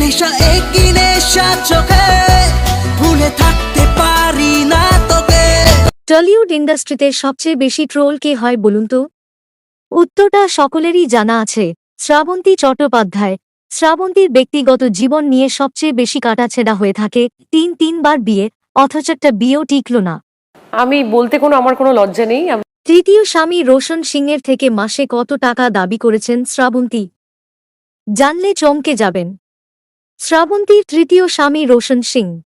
নেশা একই নেশা চোখে। ভুলে থাকতে পারি না তোকে। টলিউড ইন্ডাস্ট্রিতে সবচেয়ে বেশি ট্রোল কে হয় বলুন তো? উত্তরটা সকলেরই জানা আছে। শ্রাবন্তী চট্টোপাধ্যায়। শ্রাবন্তীর ব্যক্তিগত জীবন নিয়ে সবচেয়ে বেশি কাটাছেড়া হয়ে থাকে তিন তিনবার বিয়ে অথচ একটা বিয়েও টিকল না। আমি বলতে কোনো আমার কোনো লজ্জা নেই। তৃতীয় স্বামী রোশন সিংয়ের থেকে মাসে কত টাকা দাবি করেছেন শ্রাবন্তী? জানলে চমকে যাবেন। শ্রাবন্তীর তৃতীয় স্বামী রোশন সিং।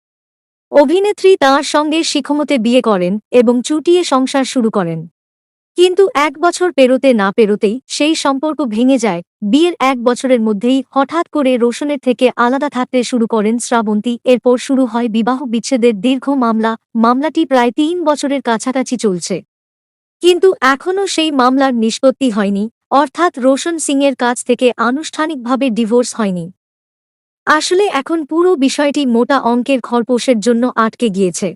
অভিনেত্রী তাঁর সঙ্গে শিখমতে বিয়ে করেন এবং চুটিয়ে সংসার শুরু করেন। কিন্তু এক বছর পেরোতে না পেরোতেই সেই সম্পর্ক ভেঙে যায়। বিয়ের এক বছরের মধ্যেই হঠাৎ করে রোশনের থেকে আলাদা থাকতে শুরু করেন শ্রাবন্তী। এরপর শুরু হয় বিবাহ বিচ্ছেদের দীর্ঘ মামলা। মামলাটি প্রায় তিন বছরের কাছাকাছি চলছে। কিন্তু এখনও সেই মামলার নিষ্পত্তি হয়নি। অর্থাৎ রোশন সিংয়ের কাছ থেকে আনুষ্ঠানিকভাবে ডিভোর্স হয়নি। আসলে এখন পুরো বিষয়টি মোটা অঙ্কের খরপোশের জন্য আটকে গিয়েছে।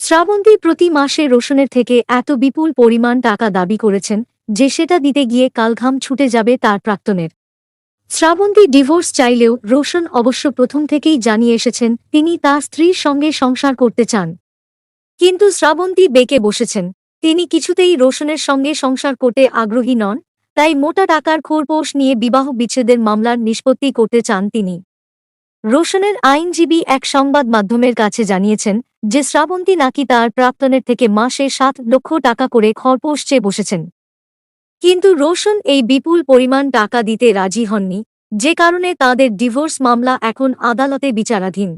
শ্রাবন্তী প্রতি মাসে রোশনের থেকে এত বিপুল পরিমাণ টাকা দাবি করেছেন যে সেটা দিতে গিয়ে কালঘাম ছুটে যাবে তার প্রাক্তনের। শ্রাবন্তী ডিভোর্স চাইলেও রোশন অবশ্য প্রথম থেকেই জানিয়ে এসেছেন তিনি তার স্ত্রীর সঙ্গে সংসার করতে চান। কিন্তু শ্রাবন্তী বেঁকে বসেছেন। তিনি কিছুতেই রোশনের সঙ্গে সংসার করতে আগ্রহী নন, তাই মোটা টাকার খোরপোশ নিয়ে বিবাহ বিচ্ছেদের মামলার নিষ্পত্তি করতে চান তিনি। রোশনের আইনজীবী এক সংবাদ মাধ্যমের কাছে জানিয়েছেন যে শ্রাবন্তী নাকি তার প্রাক্তনের থেকে মাসে সাত লক্ষ টাকা করে খরপোশ চেয়ে বসেছেন। কিন্তু রোশন এই বিপুল পরিমাণ টাকা দিতে রাজি হননি, যে কারণে তাদের ডিভোর্স মামলা এখন আদালতে বিচারাধীন।